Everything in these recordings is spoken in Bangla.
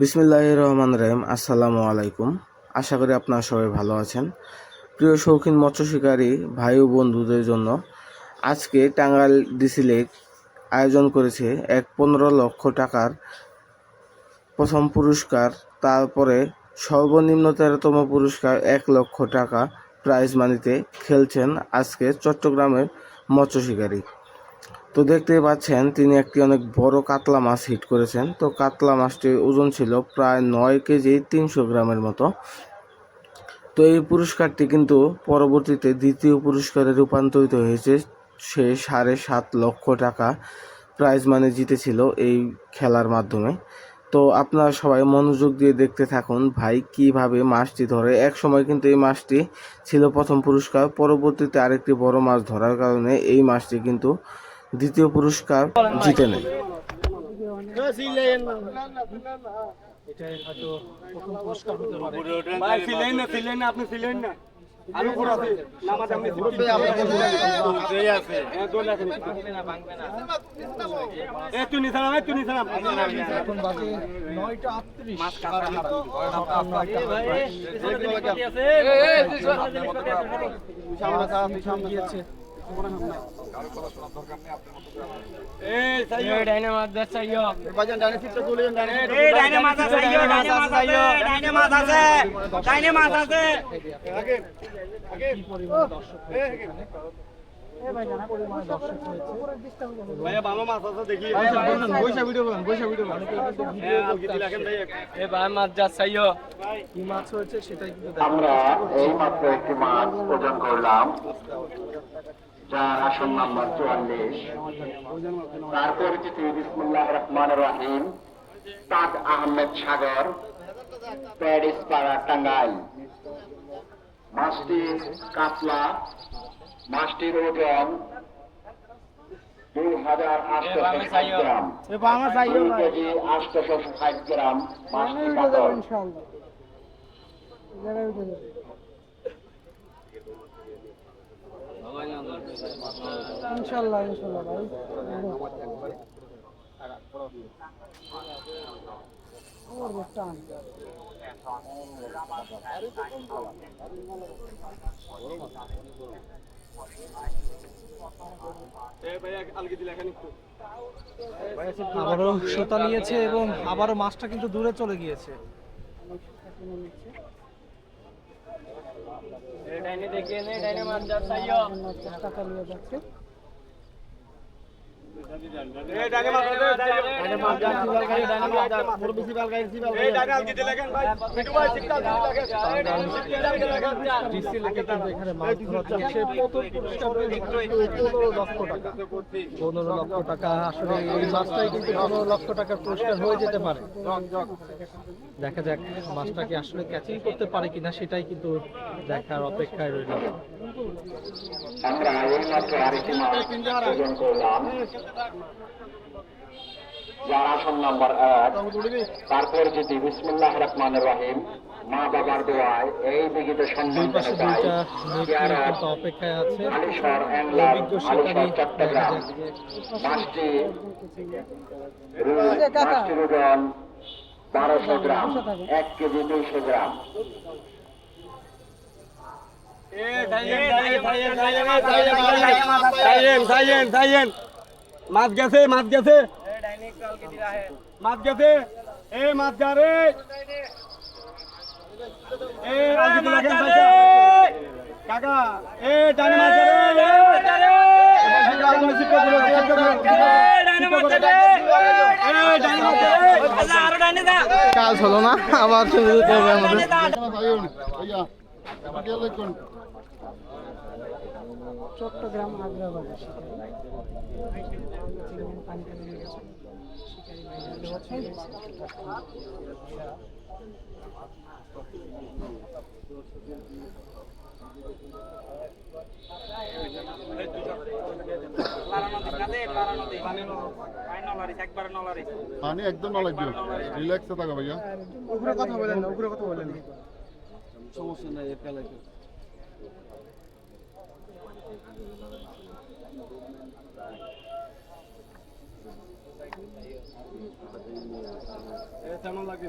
বিসমিল্লাহ রহমান রহিম, আসসালামু আলাইকুম। আশা করি আপনারা সবাই ভালো আছেন। প্রিয় শৌখিন মৎস্য শিকারী ভাই ও বন্ধুদের জন্য আজকে টাঙ্গাইল ডিসি লেক আয়োজন করেছে এক পনেরো লক্ষ টাকার প্রথম পুরস্কার। তারপরে সর্বনিম্ন তেরোতম পুরস্কার এক লক্ষ টাকা প্রাইজ মানিতে খেলছেন আজকে চট্টগ্রামের মৎস্য শিকারী। তো দেখতে পাচ্ছেন, তিনি একটি অনেক বড় কাতলা মাছ হিট করেছেন। তো কাতলা মাছটির ওজন ছিল প্রায় নয় কেজি, তিনশো গ্রামের মতো। তো এই পুরস্কারটি কিন্তু পরবর্তীতে দ্বিতীয় পুরস্কারে রূপান্তরিত হয়েছে। সে সাড়ে সাত লক্ষ টাকা প্রাইজ মানি জিতেছিল এই খেলার মাধ্যমে। তো আপনারা সবাই মনোযোগ দিয়ে দেখতে থাকুন, ভাই কীভাবে মাছটি ধরে। এক সময় কিন্তু এই মাছটি ছিল প্রথম পুরস্কার, পরবর্তীতে আরেকটি বড় মাছ ধরার কারণে এই মাছটি কিন্তু দ্বিতীয় পুরস্কার জিতে নেয় এটাই হয়তো প্রথম পুরস্কার হতে পারে ভাই ছিলেন না ছিলেন না আপনি ছিলেন না আলু পুরো আছে নামাজ আপনি ছিলেন আছে এ দোল আছে এ তুই নিছানা ভাই তুই নিছানা এখন বাজে নয়টা আটত্রিশ গিয়েছে আমরা এই মাত্র একটি মাছ ওজন করলাম। যার আসন নাম্বার চুয়াল্লিশ। তার পরিচিতি বিসমুল্লাহ রহমান রহিম তাজ আহমেদ সাগর প্যারিস পাড়া টাঙ্গাইল। মাছটি কাতলা মাছটির ওজন দুই হাজার আটশো ষাট গ্রাম। দুই কেজি আটশো ষাট গ্রাম মাছটি কাতল। ইনশাল্লাহ ইনশাল্লাহ ভাই। আবারও সুতা নিয়েছে এবং আবারও মাছটা কিন্তু দূরে চলে গিয়েছে। ডাইনে দেখে নে পনেরো লক্ষ টাকা আসলে এই কিন্তু পনেরো লক্ষ টাকার পুরস্কার হয়ে যেতে পারে। দেখা যাক মাছটাকে আসলে ক্যাচিং করতে পারে কিনা সেটাই কিন্তু দেখার অপেক্ষায় রইল। যার আসন নাম্বার এক তারপর যদি বিসমুল্লাহ রহমান রহিম। মা বাবার দোয়ায় এই দিঘিতে সম্মান অপেক্ষায় আছে। আলিশর অ্যাংলার আলিশর চট্টগ্রাম। ওজন বারোশো গ্রাম। এক কেজি দুইশো গ্রাম। মাছ গেছে মাছ গেছে। মাছ গেছে। এ মাছ যা রে। কাকা? এ ডানে মাছ যা রে। কাজ হলো না আবার হবে আমাদের চট্টগ্রাম আগ্রাবাদ পানি একদম না লাগবে। রিল্যাক্সে থাকো ভাইয়া। উপরে কথা বলেন না উপরে কথা বলেন। সমস্যা নাই ফেলাই কেমন লাগে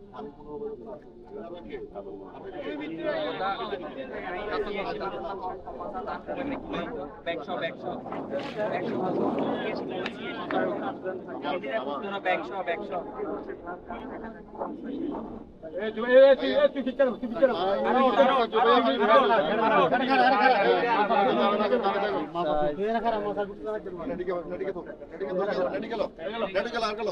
এ নাদেব গেলে গেলে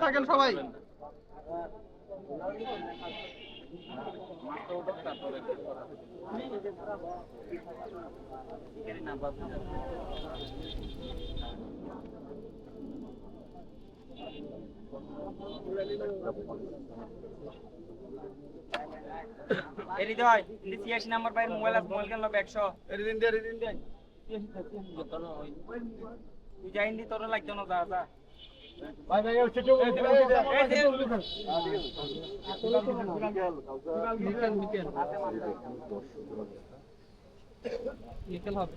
থাকেন সবাই দয় ছিয়াশি নাম্বার বাইর মোবাইল আছে মোবাইল কেন একশো? তুই যাইনি তোর লাগতো না যা নিকেল হবে।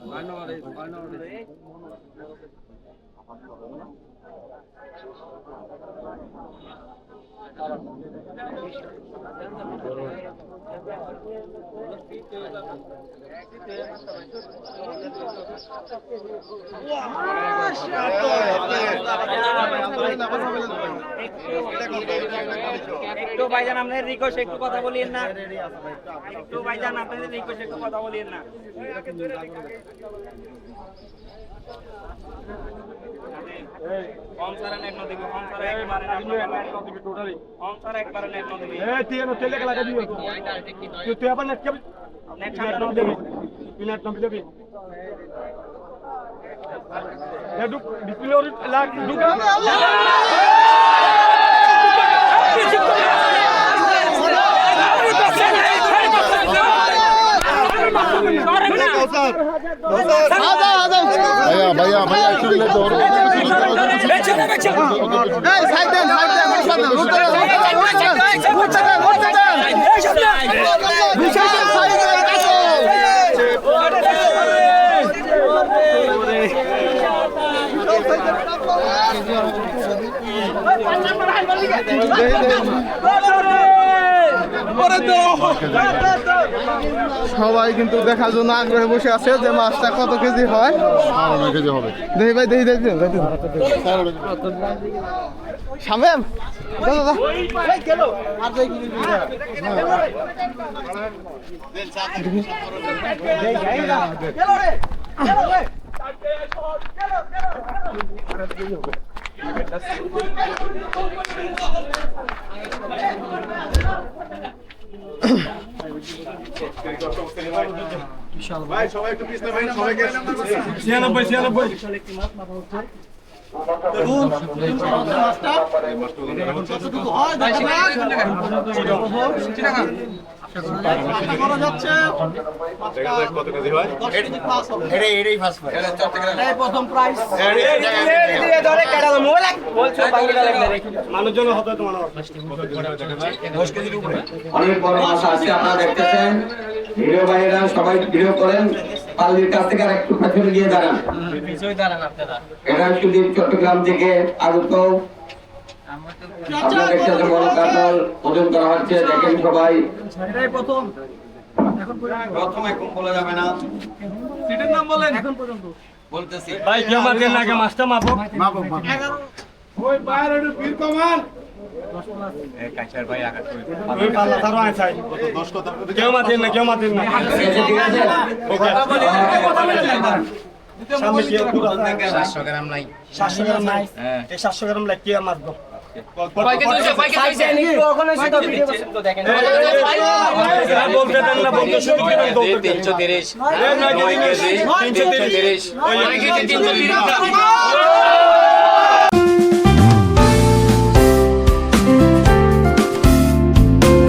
আমার ভাই ভাইয়া কেমন কেমন একটু ভাইজান আপনাদের রিকোয়েস্ট একটু কথা বলিয়েন না। একটু ভাইজান আপনাদের রিকোয়েস্ট একটু কথা বলিয়েন না। কম সারা নেট Ya du, Bismillahirrahmanirrahim. Du Baya baya baya şöyle doğru. Ben çekme ben çekme. Hey sayden sayden vursadan vursadan vursadan vursadan vursadan vursadan vursadan সবাই কিন্তু দেখার জন্য আগ্রহে বসে আছে যে মাছটা কত কেজি হয়। কেজি হবে দেখি ভাই, দেখি দেখি শামেম, দাদা কতটুকু হয় সবাই করেন পাল্লির কাছ থেকে একটু পেছনে গিয়ে দাঁড়ান চট্টগ্রাম থেকে আগত আপনারা দেখতেছেন বড় কাতল ওজন করা হচ্ছে দেখেন সবাই। প্রথম। প্রথম বলা যাবে না। সিটের নাম বলেন। এখন পর্যন্ত। বলতেছি। ভাই কেউ মাছটা মাপো ওই মাতেন না কেউ মাতেন না। ঠিক আছে। সামনে কি একটু সাতশো গ্রাম নাই। সাতশো গ্রাম নাই। হ্যাঁ। সাতশো গ্রাম লাগে কি মারবো। তিনশো তিরিশ। তিনশো তিরিশ।